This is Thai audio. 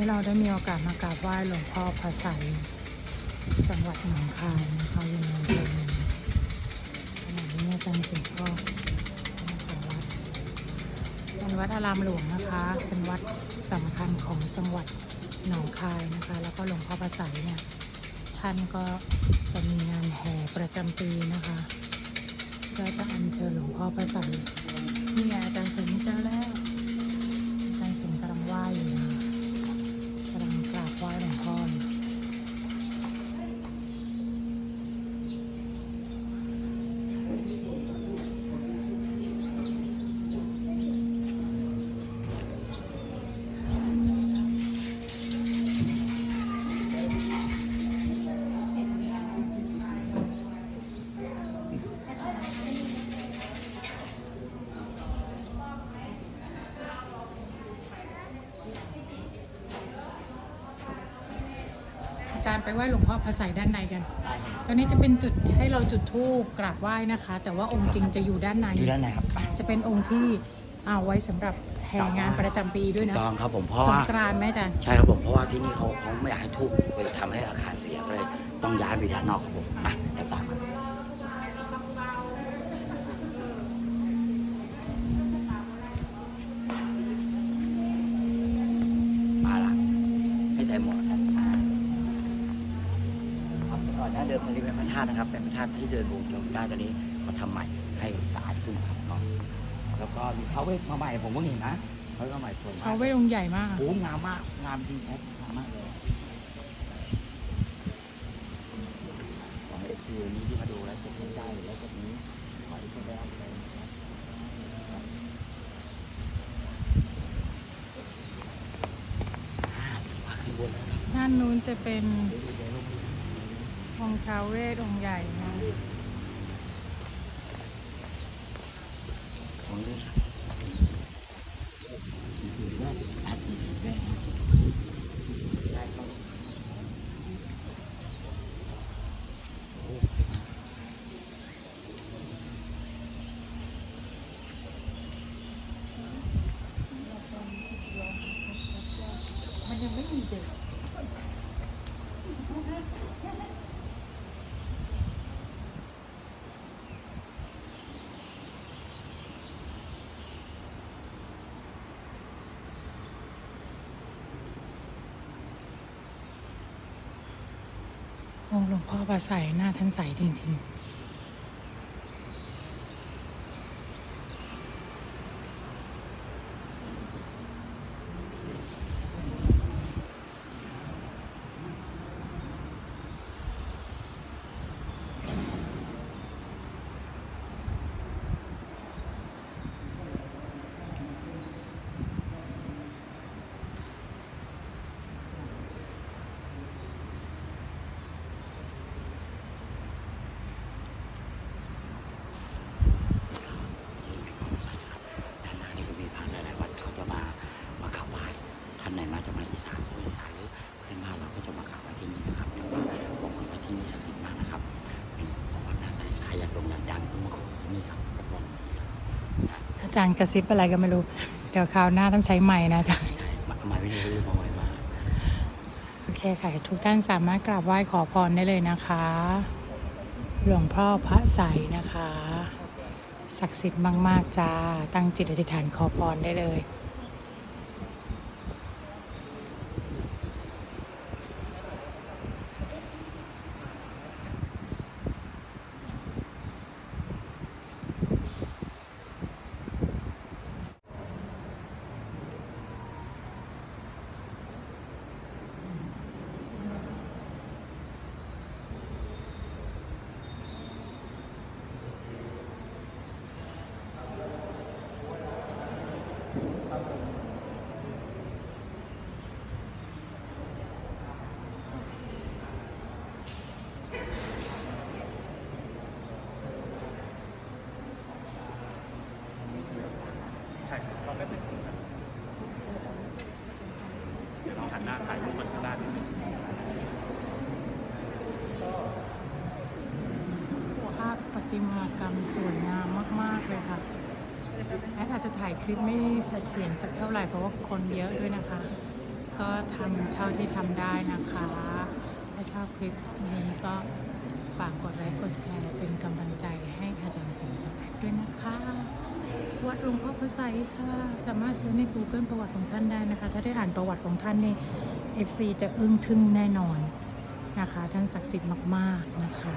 นี้เราได้มีโอกาสมากราบไหว้หลวงพ่อพระไสยจังหวัดหนองคายนะคะอยู่ในอำเภอเมืองขณะนี้อาจารย์สิงห์ก็ขอวัดเป็นวัดอารามหลวงนะคะ เป็นวัดสำคัญของจังหวัดหนองคายนะคะ แล้วก็หลวงพ่อพระไสยเนี่ยท่านก็จะมีงานแห่ประจำปีนะคะก็จะอัญเชิญหลวงพ่อพระไส อาจารย์ไปไหว้หลวงพ่อพระไสยด้านในกัน ตอนนี้จะเป็นจุดให้เราจุดธูปกราบไหว้นะคะ แต่ว่าองค์จริงจะอยู่ด้านใน อยู่ด้านไหนครับจะเป็นองค์ที่เอาไว้สำหรับแห่งานประจำปีด้วยนะต้องครับผมเพราะสงว่ากรานต์ไหมอาจารย์ใช่ครับผมเพราะว่าที่นี่เขาเขาไม่อยากให้ทุบไปทำให้อาคารเสียก็เลยต้องย้ายไปด้านนอกครับผมอะเดี๋ยวตามมามาละให้ใส่หมว ก่อนหน้าเดิมตรงนี้เป็นพระธาตุนะครับ เป็นพระธาตุที่เดินลงชมได้ตอนนี้เขาทำใหม่ให้สะอาดขึ้นครับเนาะแล้วก็มีพระเวทมาใหม่ผมเพิ่งเห็นนะพระเวทมาใหม่สวยมากเอาไว้องค์ใหญ่มากอะโอ้งามมากงามจริงครับงามมากเลยขอให้เอฟซีวันนี้ที่มาดูแล้วเสร็จได้แล้วจากนี้ขอให้ทุกคนได้รับใจนะครับอ่ามาขึ้นบนแล้วครับด้านนู้นจะเป็น องค์ท้าวเวทองค์ใหญ่นะ ตรงนี้ครับมีสีแรกอาจมีสีแรกได้ครับโอ้ มันยังไม่มีเด็ก องค์หลวงพ่อประไสยหน้าท่านใสจริง ๆ ใช่ครับด้านหน้านี่ก็มีพระหลายๆวัดเขาจะมามากราบไหว้ท่านไหนมาจะมาอีสานโซนอีสานหรือเพื่อนบ้านเราก็จะมากราบไหว้ที่นี่นะครับแต่ว่าบอกคนว่าที่นี่ศักดิ์สิทธิ์มากนะครับเป็นวัดหน้าใสใครอยากลงยันยันต้องมาขอที่นี่ครับรับรองอาจารย์กระซิบอะไรก็ไม่รู้ เดี๋ยวคราวหน้าต้องใช้ไม้นะอาจารย์ใช่มาหมายไม่ได้ลืมเอาไว้มาโอเคค่ะทุกท่านสามารถกราบไหว้ขอพรได้เลยนะคะ หลวงพ่อพระไสยนะคะ ศักดิ์สิทธิ์มาก ๆจ้าตั้งจิตอธิษฐานขอพรได้เลย ใช่ครับเราไม่เป็นเดี๋ยวเราหั น้าถ่ายรูปกันข้างล่านิดนึงภาพประติมากรรมสวยงามมาก ๆ เลยค่ะแอดอาจจะถ่ายคลิปไม่เสถียรสักเท่าไหร่เพราะว่าคนเยอะด้วยนะคะ ก็ทำเท่าที่ทำได้นะคะ ถ้าชอบคลิปนี้ก็ฝากกดไลค์กดแชร์เป็นกำลังใจให้อาจารย์สิงห์ด้วยนะคะ วัดหลวงพ่อพระไซค่ะ สามารถซื้อใน Google ประวัติของท่านได้นะคะ ถ้าได้อ่านประวัติของท่านนี่ FC จะอึ้งทึ่งแน่นอนนะคะ ท่านศักดิ์สิทธิ์มาก ๆ นะคะ